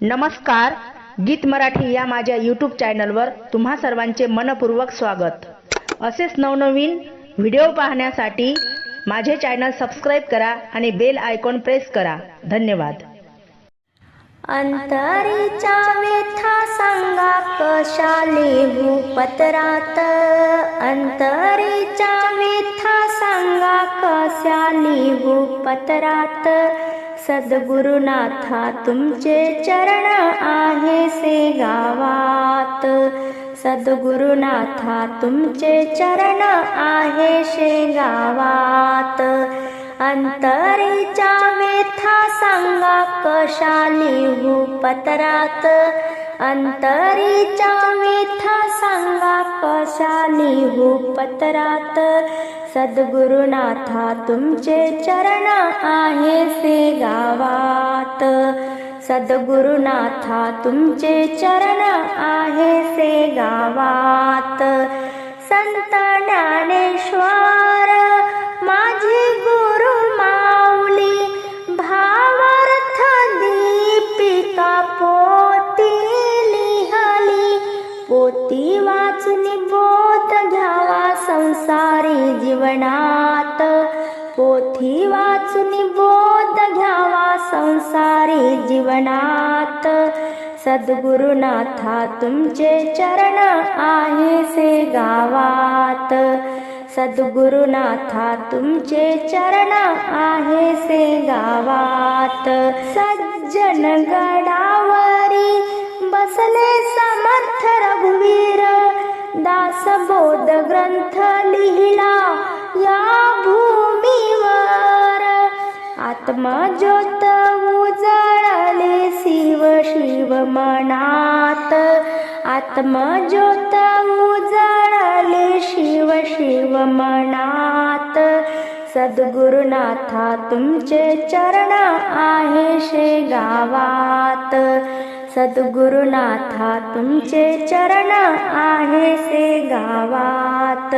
नमस्कार गीत मराठी या माझ्या यूट्यूब चॅनलवर तुम्हा सर्वांचे मनपूर्वक स्वागत. असेच नवनवीन व्हिडिओ पाहण्यासाठी माझे चॅनल सबस्क्राईब करा आणि बेल आयकॉन प्रेस करा. धन्यवाद. अंतरीच्या व्यथा सांगा कशा लिहू पत्रात? अंतरीच्या व्यथा सांगा कशा लिहू पत्रात? सद्गुरुनाथा तुमचे चरण आहे से गावात. सद्गुरुनाथा तुमचे चरण आहे शे गावात. अंतरीच्या व्यथा सांगा कशा लिहू पत्रात. अंतरीच्या व्यथा सांगा कशा लिहू पत्रात. सद्गुरुनाथा तुमचे चरण आहे से गावात. सद्गुरुनाथा तुमचे चरण आहे से गावात. संत ज्ञानेश्वर वाचून बोध घ्यावा संसारी जीवनात. पोथी वाचून बोध घ्यावा संसारी जीवनात. सद्गुरुनाथा तुमचे चरण आहे से गावात. सद्गुरुनाथा तुमचे चरण आहे से गावात. सज्जन गडावरी बसले समर्थ रघुवीर बोध ग्रंथ लिहिला या भूमीवर. आत्मज्योत उजळले शिव शिव मनात. आत्मज्योत उजळले शिव शिव मनात. सद्गुरुनाथा तुमचे चरण आहे शे गावात. सद्गुरुनाथा तुमचे चरण आहे से गावात.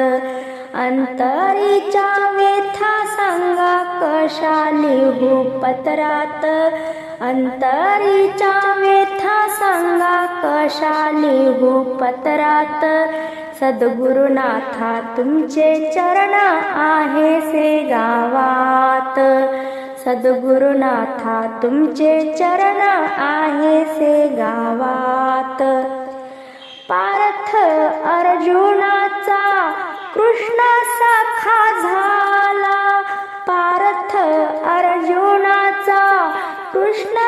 अंतरीच्या व्यथा सांगा कशा लिहू पत्रात. अंतरीच्या व्यथा सांगा कशा लिहू पत्रात. सद्गुरुनाथा तुमचे चरण आहे सद्गुरुनाथा तुमचे चरण आहे से गावात. पार्थ अर्जुनाचा कृष्ण सखा झाला. पार्थ अर्जुनाचा कृष्ण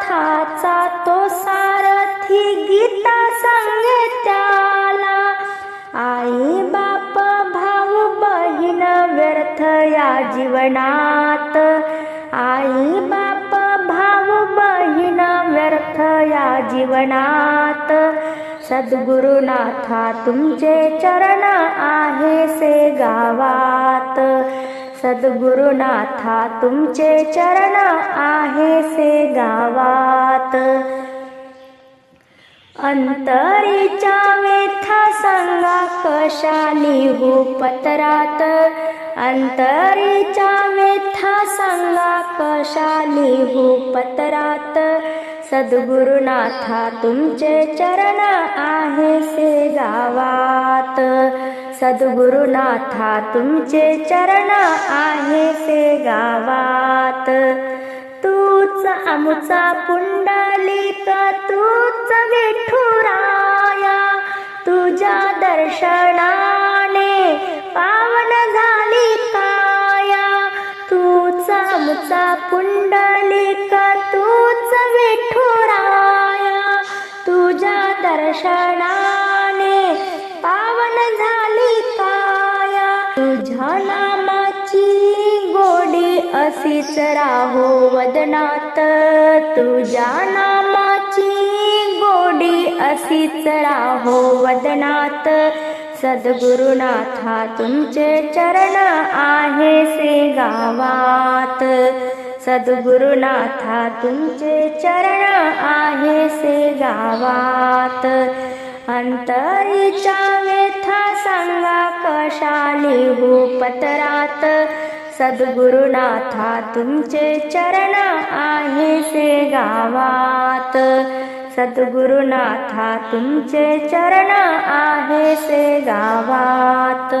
रथाचा तो सारथी गीता सांगे त्याला. आई बाप भाऊ बहीण व्यर्थ या जीवनात. आई बाप भाऊ बहीण व्यर्थ या जीवनात. सद्गुरुनाथा तुमचे चरण आहे से गावात. सद्गुरुनाथा तुमचे चरण आहे से गावात. अंतरीच्या व्यथा सांगा कशा लिहू पत्रात. अंतरीच्या व्यथा सांगा कशा लिहू पत्रात. सद्गुरुनाथा तुमचे चरण आहे से गावात. सद्गुरुनाथा तुमचे चरण आहे से गावात. तूच आमचा पुंडलिक तूच विठुराया. तुझ्या दर्शनाने पावन झाली गोडी राहो वदनात तुझ्या नामाची गोडी अशीच राहो वदनात सद्गुरुनाथा तुमचे चरण आहे से गावात. सद्गुरुनाथा तुमचे चरण आहे से गावात. अंतरीच्या व्यथा सांगा कशा हो पत्रात. सद्गुरुनाथा तुमचे चरण आहे से गावात. सद्गुरुनाथा तुमचे चरण आहे से गावात.